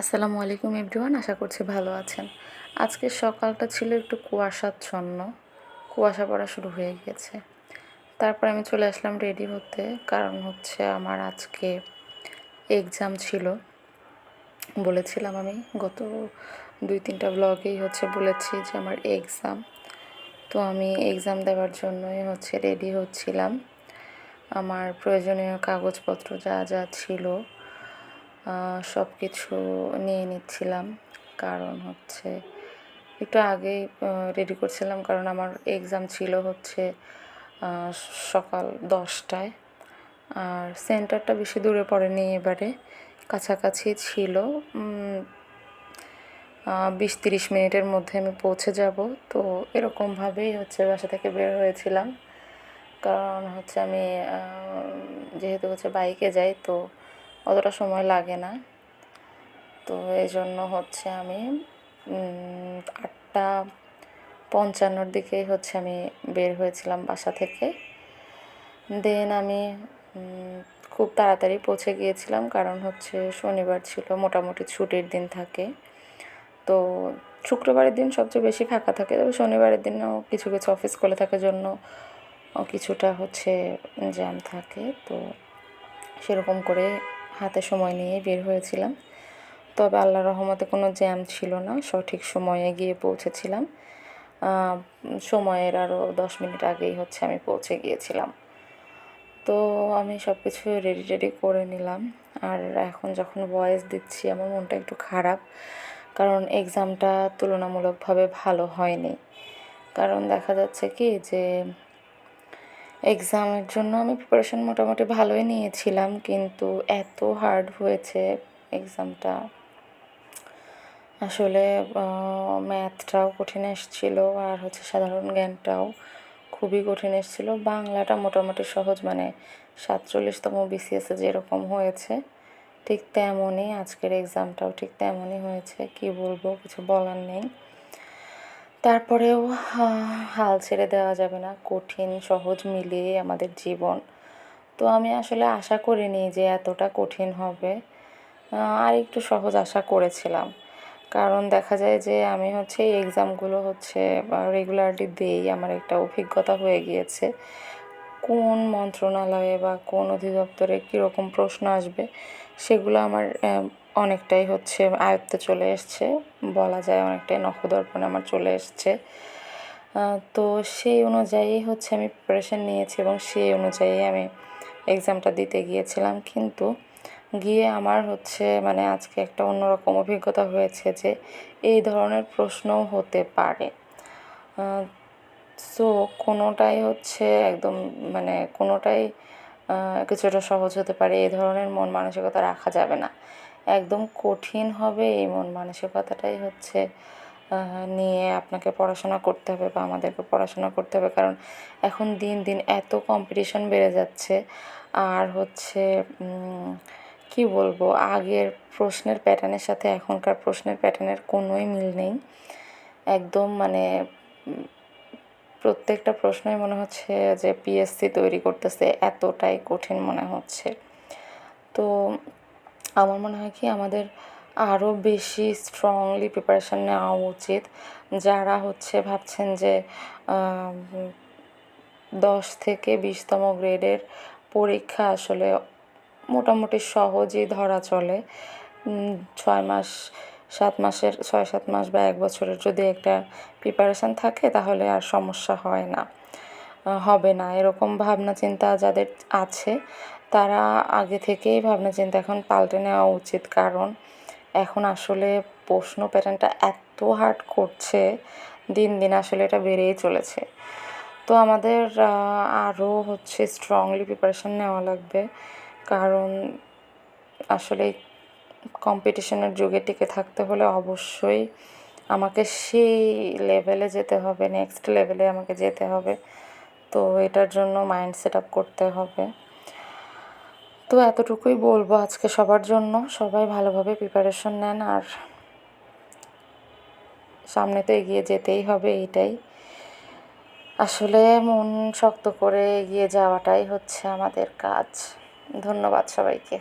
আসসালামু আলাইকুম এভরিওয়ান, আশা করছি ভালো আছেন। আজকে সকালটা ছিল একটু কুয়াশাচ্ছন্ন, কুয়াশা পড়া শুরু হয়ে গেছে। তারপর আমি চলে আসলাম রেডি হতে, কারণ হচ্ছে আমার আজকে এক্সাম ছিল। বলেছিলাম আমি, গত দুই তিনটা ব্লগেই হচ্ছে বলেছি যে আমার এক্সাম তো আমি এক্সাম দেওয়ার জন্যই হচ্ছে রেডি হচ্ছিলাম। আমার প্রয়োজনীয় কাগজপত্র যা যা ছিল সব কিছু নিয়ে নিচ্ছিলাম। কারণ হচ্ছে একটু আগেই রেডি করছিলাম, কারণ আমার এক্সাম ছিল হচ্ছে সকাল দশটায়। আর সেন্টারটা বেশি দূরে পড়েনি এবারে, কাছাকাছি ছিল। বিশ তিরিশ মিনিটের মধ্যে আমি পৌঁছে যাব। তো এরকমভাবেই হচ্ছে বাসা থেকে বের হয়েছিলাম। কারণ হচ্ছে আমি যেহেতু হচ্ছে বাইকে যাই, তো অতটা সময় লাগে না। তো এই জন্য হচ্ছে আমি আটটা পঞ্চান্নর দিকে হচ্ছে আমি বের হয়েছিলাম বাসা থেকে। দেন আমি খুব তাড়াতাড়ি পৌঁছে গিয়েছিলাম কারণ হচ্ছে শনিবার ছিল, মোটামুটি ছুটির দিন থাকে। তো শুক্রবারের দিন সবচেয়ে বেশি ফাঁকা থাকে, তবে শনিবারের দিনও কিছু কিছু অফিস খুলে থাকার জন্য কিছুটা হচ্ছে জ্যাম থাকে। তো সেরকম করে হাতে সময় নিয়ে বের হয়েছিলাম। তবে আল্লাহ রহমতে কোনো জ্যাম ছিল না, সঠিক সময়ে গিয়ে পৌঁছেছিলাম। সময়ের আরও দশ মিনিট আগেই হচ্ছে আমি পৌঁছে গিয়েছিলাম। তো আমি সব কিছু রেডি রেডি করে নিলাম। আর এখন যখন ভয়েস দিচ্ছি আমার মনটা একটু খারাপ, কারণ এক্সামটা তুলনামূলকভাবে ভালো হয়নি। কারণ দেখা যাচ্ছে কি যে এক্সামের জন্য আমি প্রিপারেশন মোটামুটি ভালোই নিয়েছিলাম, কিন্তু এত হার্ড হয়েছে এক্সামটা আসলে ম্যাথটাও কঠিন এসেছিল আর হচ্ছে সাধারণ জ্ঞানটাও খুবই কঠিন এসেছিল। বাংলাটা মোটামুটি সহজ মানে সাতচল্লিশতম বিসিএসে যেরকম হয়েছে, ঠিক তেমনই আজকের এক্সামটাও ঠিক তেমনই হয়েছে। কি বলব, কিছু বলার নেই। তারপরেও হাল ছেড়ে দেওয়া যাবে না। কঠিন, সহজ মিলিয়ে আমাদের জীবন। তো আমি আসলে আশা করিনি যে এতটা কঠিন হবে। আর একটু সহজ আশা করেছিলাম। কারণ দেখা যায় যে আমি হচ্ছে এই এক্সামগুলো হচ্ছে রেগুলারলি দেই। আমার একটা অভিজ্ঞতা হয়ে গিয়েছে। কোন মন্ত্রণালয়ে বা কোন অধিদপ্তরে কীরকম প্রশ্ন আসবে, সেগুলো আমার অনেকটাই হচ্ছে আয়ত্তে চলে এসছে। বলা যায় অনেকটাই নখদর্পণে আমার চলে এসছে। তো সেই অনুযায়ী হচ্ছে আমি প্রিপারেশান নিয়েছি এবং সেই অনুযায়ী আমি এক্সামটা দিতে গিয়েছিলাম। কিন্তু গিয়ে আমার হচ্ছে মানে আজকে একটা অন্যরকম অভিজ্ঞতা হয়েছে যে এই ধরনের প্রশ্নও হতে পারে। সো কোনোটাই হচ্ছে একদম মানে কোনোটাই কিছুটা সহজ হতে পারে। এই ধরনের মন মানসিকতা রাখা যাবে না। একদম কঠিন হবে, এই মন মানসিকতাটাই হচ্ছে নিয়ে আপনাকে পড়াশোনা করতে হবে বা আমাদেরকে পড়াশোনা করতে হবে। কারণ এখন দিন দিন এত কম্পিটিশন বেড়ে যাচ্ছে। আর হচ্ছে কি বলব, আগের প্রশ্নের প্যাটার্নের সাথে এখনকার প্রশ্নের প্যাটার্নের কোনোই মিল নেই। একদম মানে প্রত্যেকটা প্রশ্নই মনে হচ্ছে যে পিএসসি তৈরি করতেছে, এতটাই কঠিন মনে হচ্ছে। তো আমার মনে হয় কি আমাদের আরও বেশি স্ট্রংলি প্রিপারেশান নেওয়া উচিত। যারা হচ্ছে ভাবছেন যে দশ থেকে বিশতম গ্রেডের পরীক্ষা আসলে মোটামুটি সহজেই ধরা চলে। ছয় মাস, সাত মাসের, ছয়, সাত মাস বা এক বছরের যদি একটা প্রিপারেশান থাকে তাহলে আর সমস্যা হয় না। হবে না। এরকম ভাবনা চিন্তা যাদের আছে তারা আগে থেকেই ভাবনা চিন্তা এখন পাল্টে নেওয়া উচিত। কারণ এখন আসলে প্রশ্ন প্যাটার্নটা এত হার্ড করছে, দিন দিন আসলে এটা বেড়েই চলেছে। তো আমাদের আরও হচ্ছে স্ট্রংলি প্রিপারেশান নেওয়া লাগবে। কারণ আসলে কম্পিটিশনের যুগে টিকে থাকতে হলে অবশ্যই আমাকে সেই লেভেলে যেতে হবে নেক্সট লেভেলে আমাকে যেতে হবে। তো এটার জন্য মাইন্ড সেট আপ করতে হবে। তো এতটুকুই বলব আজকে সবার জন্য। সবাই ভালোভাবে প্রিপারেশন নেন আর সামনে তো এগিয়ে যেতেই হবে এইটাই। আসলে মন শক্ত করে এগিয়ে যাওয়াটাই হচ্ছে আমাদের কাজ। ধন্যবাদ সবাইকে।